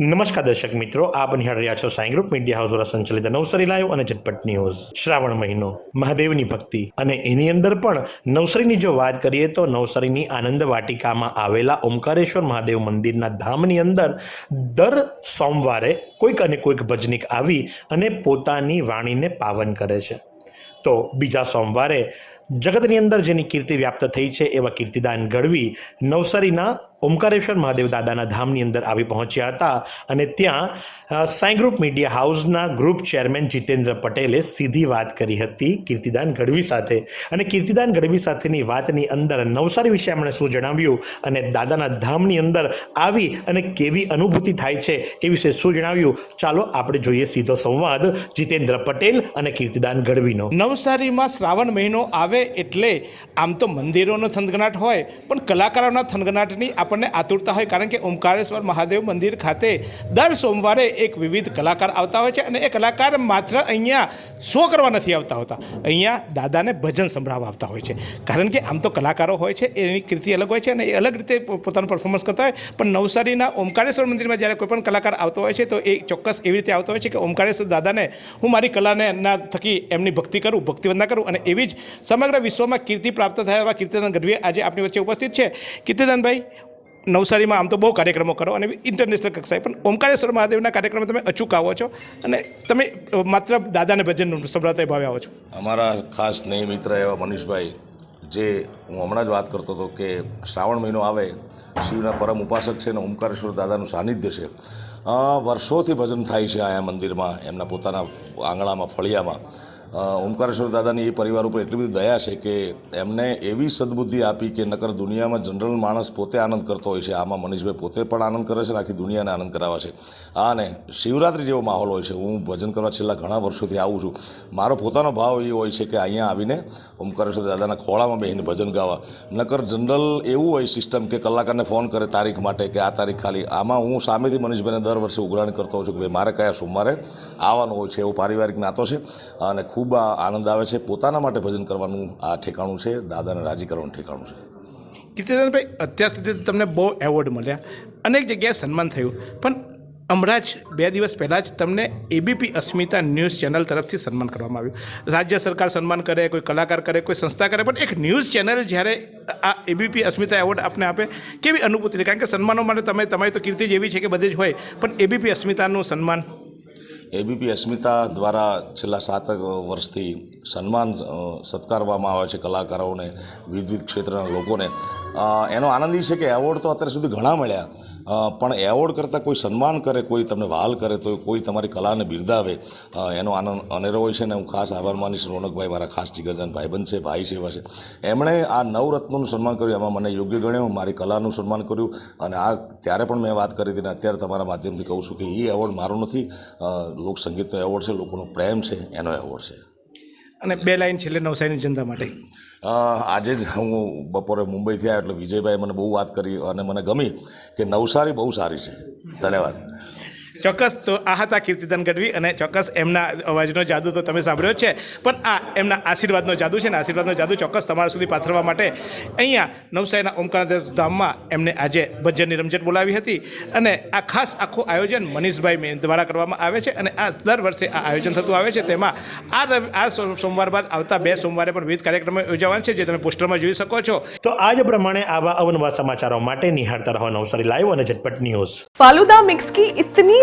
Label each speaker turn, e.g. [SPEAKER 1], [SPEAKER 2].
[SPEAKER 1] નમસ્કાર દર્શક મિત્રો, આપ નિહાળ રહ્યા છો સાઈ ગ્રુપ મીડિયા હાઉસ દ્વારા સંચાલિત નવસારી લાઈવ અને ઝટપટ ન્યૂઝ. શ્રાવણ મહિનો, મહાદેવની ભક્તિ અને એની અંદર પણ નવસારીની જો વાત કરીએ તો નવસારીની આનંદ વાટિકામાં આવેલા ઓમકારેશ્વર મહાદેવ મંદિરના ધામની અંદર દર સોમવારે કોઈક અને કોઈક ભજનિક આવી અને પોતાની વાણીને પાવન કરે છે. તો બીજા સોમવારે જગતની અંદર જેની કીર્તિ વ્યાપ્ત થઈ છે, એવા કીર્તિદાન ગઢવી નવસારીના ઓમકારેશ્વર મહાદેવ દાદાના ધામની અંદર આવી પહોંચ્યા હતા અને ત્યાં સાંઈ ગ્રુપ મીડિયા હાઉસના ગ્રુપ ચેરમેન જીતેન્દ્ર પટેલે સીધી વાત કરી હતી કીર્તિદાન ગઢવી સાથે. અને કીર્તિદાન ગઢવી સાથેની વાતની અંદર નવસારી વિશે એમણે શું જણાવ્યું અને દાદાના ધામની અંદર આવી અને કેવી અનુભૂતિ થાય છે એ વિશે શું જણાવ્યું? ચાલો આપણે જોઈએ સીધો સંવાદ જીતેન્દ્ર પટેલ અને કીર્તિદાન ગઢવીનો.
[SPEAKER 2] નવસારીમાં શ્રાવણ મહિનો આવે એટલે આમ તો મંદિરોનો થનગનાટ હોય, પણ કલાકારોના થનગનાટની આપણને આતુરતા હોય, કારણ કે ઓમકારેશ્વર મહાદેવ મંદિર ખાતે દર સોમવારે એક વિવિધ કલાકાર આવતા હોય છે અને એ કલાકાર માત્ર અહીંયા શો કરવા નથી આવતા હોતા. અહીંયા દાદાને ભજન સંભળાવવા આવતા હોય છે. કારણ કે આમ તો કલાકારો હોય છે, એની કીર્તિ અલગ હોય છે અને એ અલગ રીતે પોતાનું પરફોર્મન્સ કરતા હોય, પણ નવસારીના ઓમકારેશ્વર મંદિરમાં જ્યારે કોઈ પણ કલાકાર આવતો હોય છે, તો એ ચોક્કસ એવી રીતે આવતો હોય છે કે ઓમકારેશ્વર દાદાને હું મારી કલાને ના થકી એમની ભક્તિ કરું, ભક્તિવંદના કરું અને એવી જ સમગ્ર વિશ્વમાં કીર્તિ પ્રાપ્ત થયા એવા કીર્તિદાન ગઢવી આજે આપણી વચ્ચે ઉપસ્થિત છે. કીર્તિદાનભાઈ, નવસારીમાં આમ તો બહુ કાર્યક્રમો કરો અને ઇન્ટરનેશનલ કક્ષાએ પણ ઓમકારેશ્વર મહાદેવના કાર્યક્રમ તમે અચૂક આવો છો અને તમે માત્ર દાદાને ભજન સંભળાતા ભાવે આવો છો.
[SPEAKER 3] અમારા ખાસ નહીં મિત્ર એવા મનીષભાઈ, જે હું હમણાં જ વાત કરતો હતો કે શ્રાવણ મહિનો આવે, શિવના પરમ ઉપાસક છે અને ઓમકારેશ્વર દાદાનું સાનિધ્ય છે. વર્ષોથી ભજન થાય છે આયા મંદિરમાં, એમના પોતાના આંગણામાં, ફળિયામાં. ઓમકારેશ્વર દાદાની એ પરિવાર ઉપર એટલી બધી દયા છે કે એમને એવી સદબુદ્ધિ આપી કે નકર દુનિયામાં જનરલ માણસ પોતે આનંદ કરતો હોય છે. આમાં મનીષભાઈ પોતે પણ આનંદ કરે છે અને આખી દુનિયાને આનંદ કરાવે છે. અને શિવરાત્રિ જેવો માહોલ હોય છે. હું ભજન કરવા છેલ્લા ઘણા વર્ષોથી આવું છું. મારો પોતાનો ભાવ એ હોય છે કે અહીંયા આવીને ઓમકારેશ્વર દાદાના ખોળામાં બેસીને ભજન ગાવા. નકર જનરલ એવું હોય સિસ્ટમ કે કલાકારને ફોન કરે તારીખ માટે કે આ તારીખ ખાલી. આમાં હું સામેથી મનીષભાઈને દર વર્ષે ઉઘરાણી કરતો હોઉં છું કે ભાઈ મારે કયા સોમવારે આવવાનું હોય છે એવો પારિવારિક નાતો છે. અને ખૂબ આ આનંદ આવે છે. પોતાના માટે ભજન કરવાનું આ ઠેકાણું છે. દાદાને રાજી કરવાનું ઠેકાણું છે.
[SPEAKER 2] કીર્તિદાનભાઈ, અત્યાર સુધી તમને બહુ એવોર્ડ મળ્યા. અનેક જગ્યાએ સન્માન થયું. પણ હમણાં જ, બે દિવસ પહેલાં જ તમને એબીપી અસ્મિતા ન્યૂઝ ચેનલ તરફથી સન્માન કરવામાં આવ્યું. રાજ્ય સરકાર સન્માન કરે, કોઈ કલાકાર કરે, કોઈ સંસ્થા કરે, પણ એક ન્યૂઝ ચેનલ જ્યારે આ એબીપી અસ્મિતા એવોર્ડ આપને આપે, કેવી અનુભૂતિ કારણ કે સન્માનો માટે તમે, તમારી તો કીર્તિ જ એવી છે કે બધી જ હોય, પણ એબીપી અસ્મિતાનું સન્માન
[SPEAKER 3] એબીપી અસ્મિતા દ્વારા છેલ્લા સાતક વર્ષથી સન્માન સત્કારવામાં આવે છે કલાકારોને, વિવિધ ક્ષેત્રના લોકોને. એનો આનંદ છે કે એવોર્ડ તો અત્યાર સુધી ઘણા મળ્યા. પણ એવોર્ડ કરતાં કોઈ સન્માન કરે, કોઈ તમને વહાલ કરે, તો કોઈ તમારી કલાને બિરદાવે એનો આનંદ અનેરો હોય છે ને હું ખાસ આભાર માનીશ. રોનકભાઈ મારા ખાસ જીગરજાન ભાઈબંધ છે, ભાઈ સેવા છે. એમણે આ નવરત્નનું સન્માન કર્યું, એમાં મને યોગ્ય ગણ્યો, મારી કલાનું સન્માન કર્યું અને આ ત્યારે પણ મેં વાત કરી હતી ને અત્યારે તમારા માધ્યમથી કહું છું કે એ એવોર્ડ મારો નથી. લોકસંગીતનો એવોર્ડ છે, લોકોનો પ્રેમ છે, એનો એવોર્ડ છે.
[SPEAKER 2] અને બે લાઈન છેલ્લે નવસારીની જનતા માટે.
[SPEAKER 3] આજે જ હું બપોરે મુંબઈથી આવ્યો એટલે વિજયભાઈ મને બહુ વાત કરી અને મને ગમી કે નવસારી બહુ સારી છે. ધન્યવાદ.
[SPEAKER 2] ચોક્કસ તો આ હતા કીર્તિદાન ગઢવી અને ચોક્કસ એમના અવાજનો જાદુ તો તમે સાંભળ્યો છે. પણ આ એમના આશીર્વાદનો જાદુ છે ને આશીર્વાદનો જાદુ ચોક્કસ તમારા સુધી પાથરવા માટે અહીંયા નવસારીના ઓમકારનાથ ધામમાં એમને આજે ભજનની રમઝટ બોલાવી હતી અને આ ખાસ આખું આયોજન મનીષભાઈ મેન દ્વારા કરવામાં આવે છે અને આ દર વર્ષે આ આયોજન થતું આવે છે. તેમાં આ આ સોમવાર બાદ આવતા બે સોમવારે પણ વિવિધ કાર્યક્રમો યોજાવાના છે જે તમે પોસ્ટરમાં જોઈ શકો છો.
[SPEAKER 1] તો આજ પ્રમાણે આવા અવનવા સમાચારો માટે નિહાળતા રહો નવસારી લાઈવ અને ઝટપટ ન્યૂઝ.
[SPEAKER 4] ફાલુદા મિક્સ કી ઇતની